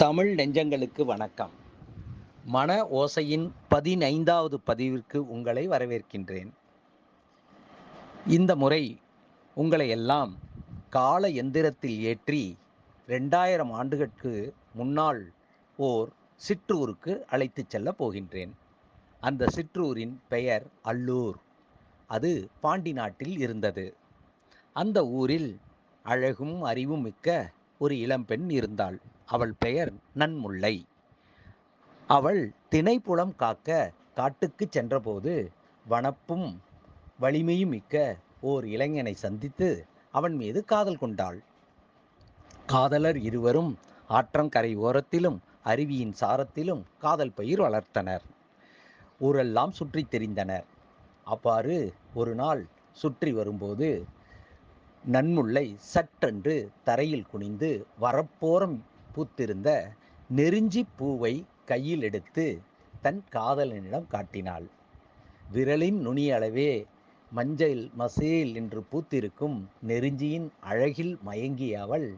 தமிழ் நெஞ்சங்களுக்கு வணக்கம். மன ஓசையின் பதினைந்தாவது பதிவிற்கு உங்களை வரவேற்கின்றேன். இந்த முறை உங்களை எல்லாம் கால எந்திரத்தில் ஏற்றி ரெண்டாயிரம் ஆண்டுகளுக்கு முன்னால் ஓர் சிற்றூருக்கு அழைத்துச் செல்லப் போகின்றேன். அந்த சிற்றூரின் பெயர் அல்லூர். அது பாண்டி நாட்டில் இருந்தது. அந்த ஊரில் அழகும் அறிவும் மிக்க ஒரு இளம்பெண் இருந்தாள். அவள் பெயர் நன்முல்லை. அவள் திணைப்புலம் காக்க காட்டுக்கு சென்றபோது வனப்பும் வலிமையும் மிக்க ஓர் இளைஞனை சந்தித்து அவன் மீது காதல் கொண்டாள். காதலர் இருவரும் ஆற்றங்கரை ஓரத்திலும் அருவியின் சாரத்திலும் காதல் பயிர் வளர்த்தனர். ஊரெல்லாம் சுற்றித் தெரிந்தனர். அவ்வாறு ஒரு நாள் சுற்றி வரும்போது நன்முல்லை சற்றென்று தரையில் குனிந்து வரப்போரம் பூத்திருந்த நெருஞ்சி பூவை கையில் எடுத்து தன் காதலனிடம் காட்டினாள். விரலின் நுனியளவே மஞ்சள் மசேல் என்று பூத்திருக்கும் நெருஞ்சியின் அழகில் மயங்கிய அவள்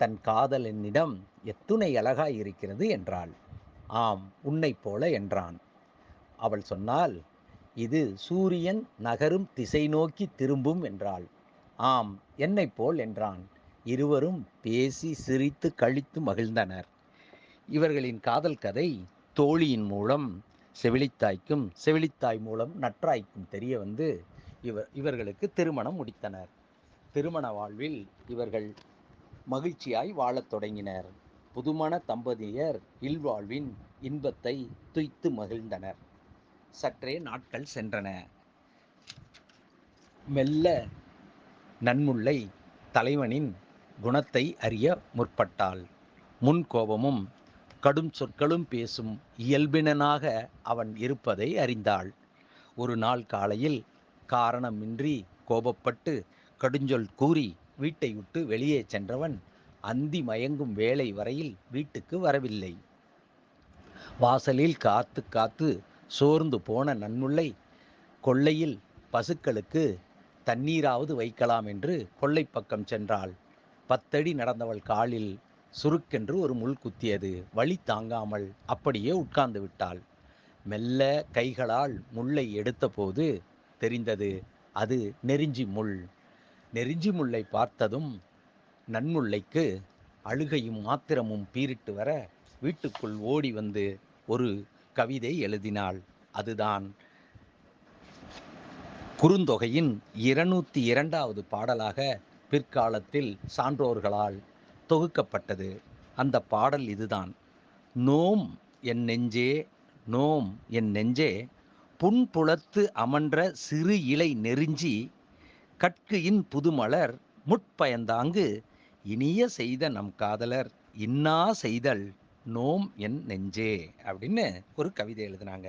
தன் காதலனிடம் எத்துணை அழகாய் இருக்கிறது என்றாள். ஆம் உன்னைப் போல என்றான். அவள் சொன்னால் இது சூரியன் நகரும் திசை நோக்கி திரும்பும் என்றாள். ஆம் என்னைப் போல் என்றான். இருவரும் பேசி சிரித்து கழித்து மகிழ்ந்தனர். இவர்களின் காதல் கதை தோழியின் மூலம் செவிலித்தாய்க்கும் செவிலித்தாய் மூலம் நற்றாய்க்கும் தெரிய வந்து இவர் இவர்களுக்கு திருமணம் முடித்தனர். திருமண வாழ்வில் இவர்கள் மகிழ்ச்சியாய் வாழத் தொடங்கினர். புதுமண தம்பதியர் இல்வாழ்வின் இன்பத்தை துய்த்து மகிழ்ந்தனர். சற்றே நாட்கள் சென்றன. மெல்ல நன்முல்லை தலைவனின் குணத்தை அறிய முற்பட்டாள். முன் கோபமும் கடும் சொற்களும் பேசும் இயல்பினனாக அவன் இருப்பதை அறிந்தாள். ஒரு நாள் காலையில் காரணமின்றி கோபப்பட்டு கடுஞ்சொல் கூறி வீட்டை விட்டு வெளியே சென்றவன் அந்தி மயங்கும் வேளை வரையில் வீட்டுக்கு வரவில்லை. வாசலில் காத்து காத்து சோர்ந்து போன நன்முல்லை கொள்ளையில் பசுக்களுக்கு தண்ணீராவது வைக்கலாம் என்று கொள்ளை பக்கம் சென்றாள். பத்தடி நடந்தவள் காலில் சுருக்கென்று ஒரு முள் குத்தியது. வழி தாங்காமல் அப்படியே உட்கார்ந்து விட்டாள். மெல்ல கைகளால் முள்ளை எடுத்தபோது தெரிந்தது அது நெருஞ்சி முள். நெருஞ்சி முல்லை பார்த்ததும் நன்முல்லைக்கு அழுகையும் ஆத்திரமும் பீரிட்டு வர வீட்டுக்குள் ஓடி வந்து ஒரு கவிதை எழுதினாள். அதுதான் குறுந்தொகையின் இருநூத்தி இரண்டாவது பாடலாக பிற்காலத்தில் சான்றோர்களால் தொகுக்கப்பட்டது. அந்த பாடல் இதுதான். நோம் என் நெஞ்சே நோம் என் நெஞ்சே புன்புலத்து அமன்ற சிறு இலை நெறிஞ்சி கட்குயின் புதுமலர் முட்பயந்தாங்கு இனிய செய்த நம் காதலர் இன்னா செய்தல் நோம் என் நெஞ்சே அப்படின்னு ஒரு கவிதை எழுதினாங்க.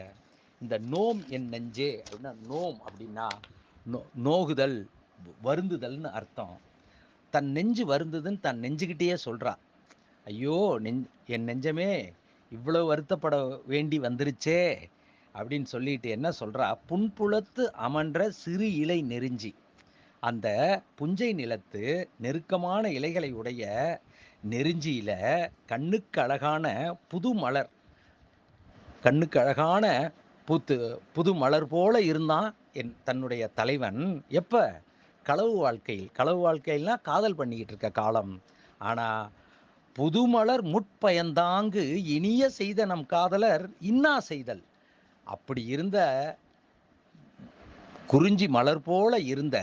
இந்த நோம் என் நெஞ்சே அப்படின்னா நோம் அப்படின்னா நோ நோகுதல் வருந்துதல்னு அர்த்தம். தன் நெஞ்சு வருந்துதுன்னு தன் நெஞ்சுக்கிட்டேயே சொல்கிறா ஐயோ நெஞ் என் நெஞ்சமே இவ்வளோ வருத்தப்பட வேண்டி வந்துருச்சே அப்படின்னு சொல்லிட்டு என்ன சொல்கிறா புன்புலத்து அமன்ற சிறு இலை நெருஞ்சி. அந்த புஞ்சை நிலத்து நெருக்கமான இலைகளை உடைய நெருஞ்சியில் கண்ணுக்கு அழகான புது மலர் கண்ணுக்கு அழகான பூத்து புது மலர் போல இருந்தான் என் தன்னுடைய தலைவன். எப்போ? களவு வாழ்க்கையில் களவு வாழ்க்கையில்னா காதல் பண்ணிக்கிட்டு இருக்க காலம். ஆனால் புதுமலர் முட்பயந்தாங்கு இனிய செய்த நம் காதலர் இன்னா செய்தல். அப்படி இருந்த குறிஞ்சி மலர் போல இருந்த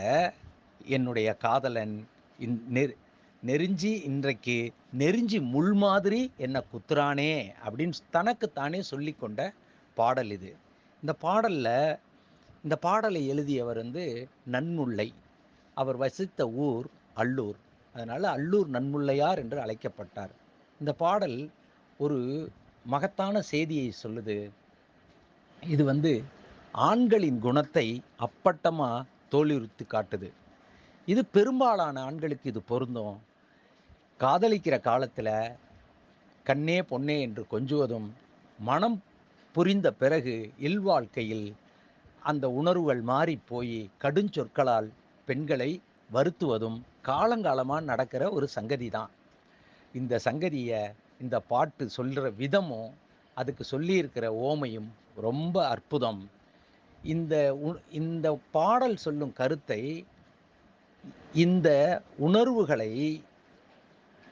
என்னுடைய காதலன் இந் நெறிஞ்சி நெருஞ்சி இன்றைக்கு நெறிஞ்சி முள் மாதிரி என்னை குத்துறானே அப்படின்னு தனக்குத்தானே சொல்லிக்கொண்ட பாடல் இது. இந்த பாடலில் இந்த பாடலை எழுதியவர் வந்து நன்முல்லை. அவர் வசித்த ஊர் அல்லூர். அதனால் அல்லூர் நன்முல்லையார் என்று அழைக்கப்பட்டார். இந்த பாடல் ஒரு மகத்தான செய்தியை சொல்லுது. இது வந்து ஆண்களின் குணத்தை அப்பட்டமாக தோலுரித்து காட்டுது. இது பெரும்பாலான ஆண்களுக்கு இது பொருந்தும். காதலிக்கிற காலத்தில் கண்ணே பொன்னே என்று கொஞ்சுவதும் மனம் புரிந்த பிறகு இல்வாழ்க்கையில் அந்த உணர்வுகள் மாறி போய் கடுஞ்சொற்களால் பெண்களை வருத்துவதும் காலங்காலமாக நடக்கிற ஒரு சங்கதி தான் இந்த சங்கதியை இந்த பாட்டு சொல்கிற விதமும் அதுக்கு சொல்லியிருக்கிற ஓமையும் ரொம்ப அற்புதம். இந்த உ- இந்த பாடல் சொல்லும் கருத்தை இந்த உணர்வுகளை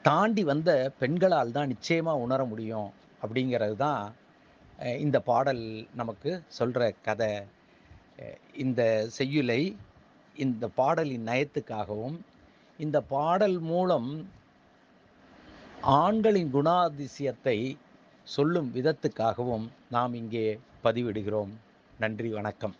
தாண்டி வந்த பெண்களால் தான் நிச்சயமாக உணர முடியும் அப்படிங்கிறது தான் இந்த பாடல் நமக்கு சொல்கிற கதை. இந்த செய்யுளை இந்த பாடலின் நயத்துக்காகவும் இந்த பாடல் மூலம் ஆண்களின் குணாதிசயத்தை சொல்லும் விதத்துக்காகவும் நாம் இங்கே பதிவிடுகிறோம். நன்றி வணக்கம்.